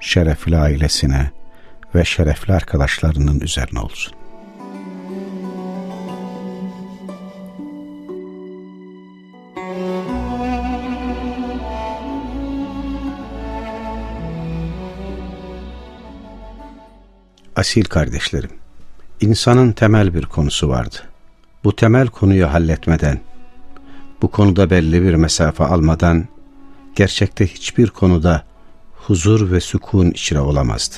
şerefli ailesine ve şerefli arkadaşlarının üzerine olsun. Asil kardeşlerim, insanın temel bir konusu vardı. Bu temel konuyu halletmeden, bu konuda belli bir mesafe almadan, gerçekte hiçbir konuda huzur ve sükun içine olamazdı.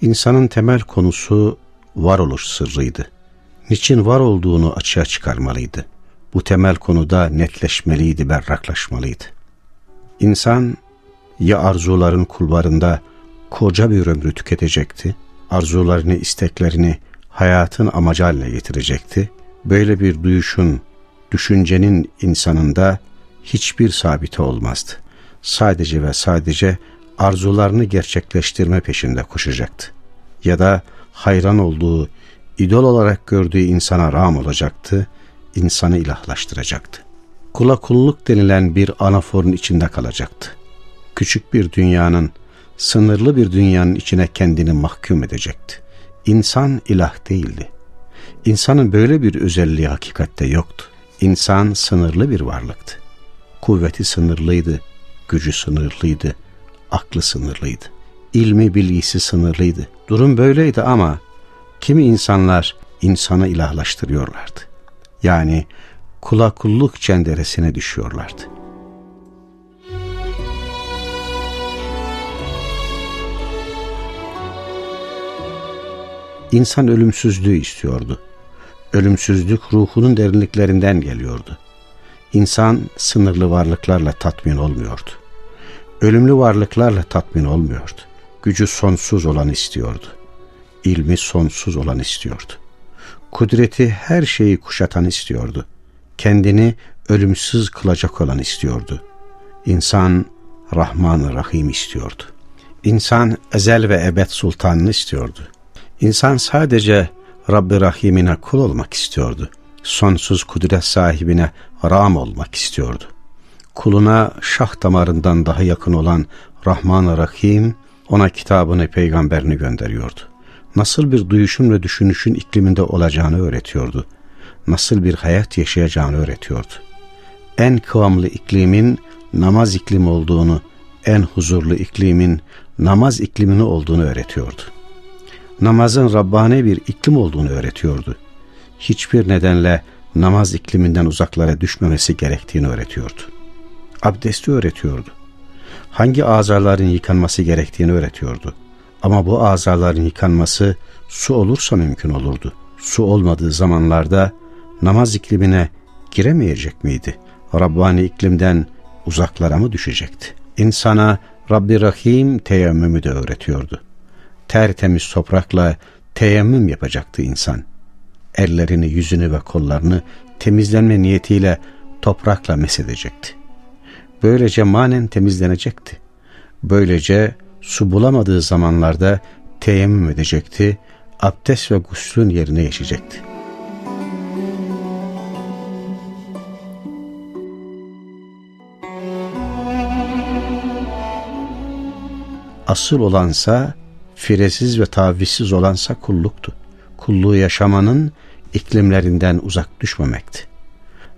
İnsanın temel konusu varoluş sırrıydı. Niçin var olduğunu açığa çıkarmalıydı. Bu temel konuda netleşmeliydi, berraklaşmalıydı. İnsan ya arzuların kulvarında koca bir ömrü tüketecekti, arzularını, isteklerini hayatın amacı haline getirecekti. Böyle bir duyuşun, düşüncenin insanında hiçbir sabite olmazdı. Sadece ve sadece arzularını gerçekleştirme peşinde koşacaktı. Ya da hayran olduğu, idol olarak gördüğü insana ram olacaktı, insanı ilahlaştıracaktı. Kula kulluk denilen bir anaforun içinde kalacaktı. Küçük bir dünyanın, sınırlı bir dünyanın içine kendini mahkum edecekti. İnsan ilah değildi. İnsanın böyle bir özelliği hakikatte yoktu. İnsan sınırlı bir varlıktı. Kuvveti sınırlıydı, gücü sınırlıydı, aklı sınırlıydı. İlmi bilgisi sınırlıydı. Durum böyleydi ama kimi insanlar insanı ilahlaştırıyorlardı. Yani kula kulluk cenderesine düşüyorlardı. İnsan ölümsüzlüğü istiyordu. Ölümsüzlük ruhunun derinliklerinden geliyordu. İnsan sınırlı varlıklarla tatmin olmuyordu. Ölümlü varlıklarla tatmin olmuyordu. Gücü sonsuz olan istiyordu. İlmi sonsuz olan istiyordu. Kudreti her şeyi kuşatan istiyordu. Kendini ölümsüz kılacak olan istiyordu. İnsan Rahman-ı Rahim istiyordu. İnsan ezel ve ebed sultanını istiyordu. İnsan sadece Rabbi Rahim'ine kul olmak istiyordu. Sonsuz kudret sahibine ram olmak istiyordu. Kuluna şah damarından daha yakın olan Rahman-ı Rahim ona kitabını, peygamberini gönderiyordu. Nasıl bir duyuşun ve düşünüşün ikliminde olacağını öğretiyordu. Nasıl bir hayat yaşayacağını öğretiyordu. En kıvamlı iklimin namaz iklimi olduğunu, en huzurlu iklimin namaz iklimini olduğunu öğretiyordu namazın Rabbani bir iklim olduğunu öğretiyordu. Hiçbir nedenle namaz ikliminden uzaklara düşmemesi gerektiğini öğretiyordu. Abdesti öğretiyordu. Hangi azaların yıkanması gerektiğini öğretiyordu. Ama bu azaların yıkanması su olursa mümkün olurdu. Su olmadığı zamanlarda namaz iklimine giremeyecek miydi? Rabbani iklimden uzaklara mı düşecekti? İnsana Rabbi Rahim teyemmümü de öğretiyordu tertemiz toprakla teyemmüm yapacaktı insan. Ellerini, yüzünü ve kollarını temizlenme niyetiyle toprakla mesedecekti. Böylece manen temizlenecekti. Böylece su bulamadığı zamanlarda teyemmüm edecekti, abdest ve guslün yerine geçecekti. Asıl olansa firesiz ve tavizsiz olansa kulluktu. Kulluğu yaşamanın iklimlerinden uzak düşmemekti.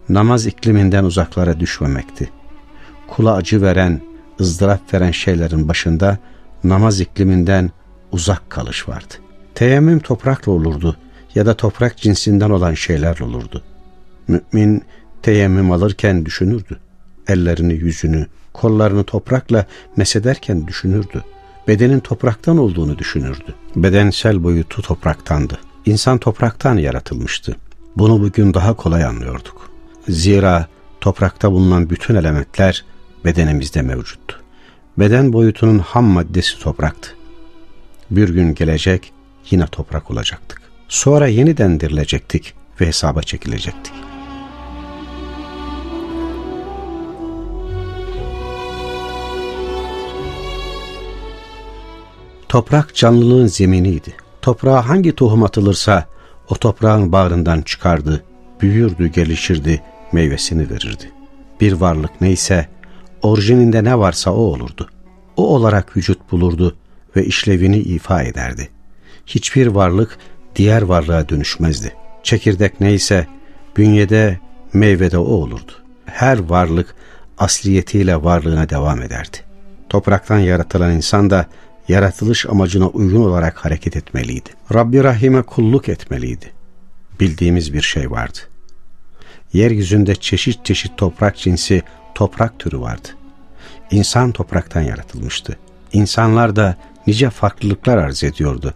Namaz ikliminden uzaklara düşmemekti. Kula acı veren, ızdırap veren şeylerin başında namaz ikliminden uzak kalış vardı. Teyemmüm toprakla olurdu ya da toprak cinsinden olan şeyler olurdu. Mümin teyemmüm alırken düşünürdü. Ellerini, yüzünü, kollarını toprakla mesederken düşünürdü bedenin topraktan olduğunu düşünürdü. Bedensel boyutu topraktandı. İnsan topraktan yaratılmıştı. Bunu bugün daha kolay anlıyorduk. Zira toprakta bulunan bütün elementler bedenimizde mevcuttu. Beden boyutunun ham maddesi topraktı. Bir gün gelecek yine toprak olacaktık. Sonra yeniden dirilecektik ve hesaba çekilecektik. Toprak canlılığın zeminiydi. Toprağa hangi tohum atılırsa o toprağın bağrından çıkardı, büyürdü, gelişirdi, meyvesini verirdi. Bir varlık neyse, orijininde ne varsa o olurdu. O olarak vücut bulurdu ve işlevini ifa ederdi. Hiçbir varlık diğer varlığa dönüşmezdi. Çekirdek neyse, bünyede, meyvede o olurdu. Her varlık asliyetiyle varlığına devam ederdi. Topraktan yaratılan insan da yaratılış amacına uygun olarak hareket etmeliydi. Rabbi Rahim'e kulluk etmeliydi. Bildiğimiz bir şey vardı. Yeryüzünde çeşit çeşit toprak cinsi, toprak türü vardı. İnsan topraktan yaratılmıştı. İnsanlar da nice farklılıklar arz ediyordu.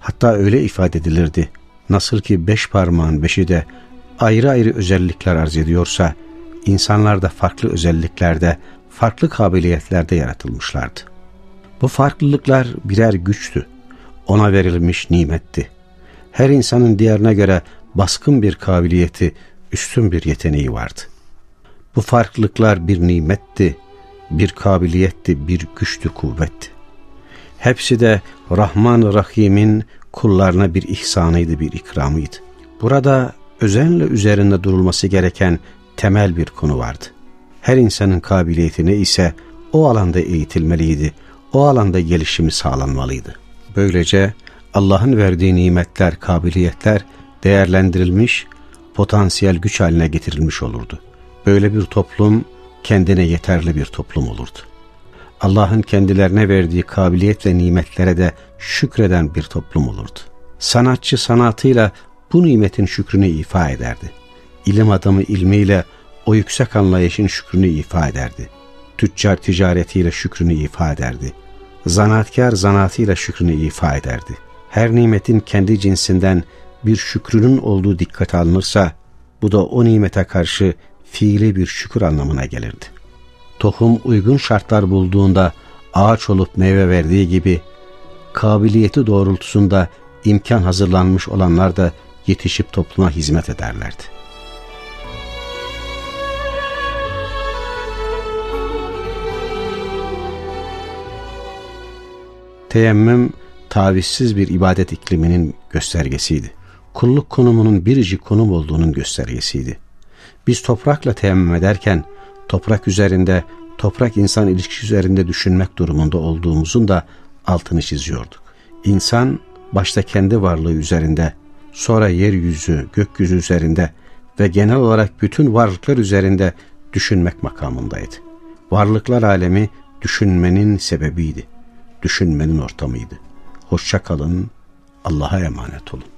Hatta öyle ifade edilirdi. Nasıl ki beş parmağın beşi de ayrı ayrı özellikler arz ediyorsa, insanlar da farklı özelliklerde, farklı kabiliyetlerde yaratılmışlardı. Bu farklılıklar birer güçtü. Ona verilmiş nimetti. Her insanın diğerine göre baskın bir kabiliyeti, üstün bir yeteneği vardı. Bu farklılıklar bir nimetti, bir kabiliyetti, bir güçtü, kuvvetti. Hepsi de Rahman Rahim'in kullarına bir ihsanıydı, bir ikramıydı. Burada özenle üzerinde durulması gereken temel bir konu vardı. Her insanın kabiliyeti ne ise o alanda eğitilmeliydi, o alanda gelişimi sağlanmalıydı. Böylece Allah'ın verdiği nimetler, kabiliyetler değerlendirilmiş, potansiyel güç haline getirilmiş olurdu. Böyle bir toplum kendine yeterli bir toplum olurdu. Allah'ın kendilerine verdiği kabiliyet ve nimetlere de şükreden bir toplum olurdu. Sanatçı sanatıyla bu nimetin şükrünü ifa ederdi. İlim adamı ilmiyle o yüksek anlayışın şükrünü ifa ederdi. Tüccar ticaretiyle şükrünü ifa ederdi. Zanaatkar zanaatıyla şükrünü ifa ederdi. Her nimetin kendi cinsinden bir şükrünün olduğu dikkate alınırsa, bu da o nimete karşı fiili bir şükür anlamına gelirdi. Tohum uygun şartlar bulduğunda ağaç olup meyve verdiği gibi, kabiliyeti doğrultusunda imkan hazırlanmış olanlar da yetişip topluma hizmet ederlerdi. Teyemmüm, tavizsiz bir ibadet ikliminin göstergesiydi. Kulluk konumunun biricik konum olduğunun göstergesiydi. Biz toprakla teyemmüm ederken, toprak üzerinde, toprak insan ilişkisi üzerinde düşünmek durumunda olduğumuzun da altını çiziyorduk. İnsan, başta kendi varlığı üzerinde, sonra yeryüzü, gökyüzü üzerinde ve genel olarak bütün varlıklar üzerinde düşünmek makamındaydı. Varlıklar alemi düşünmenin sebebiydi. Düşünmenin ortamıydı. Hoşça kalın, Allah'a emanet olun.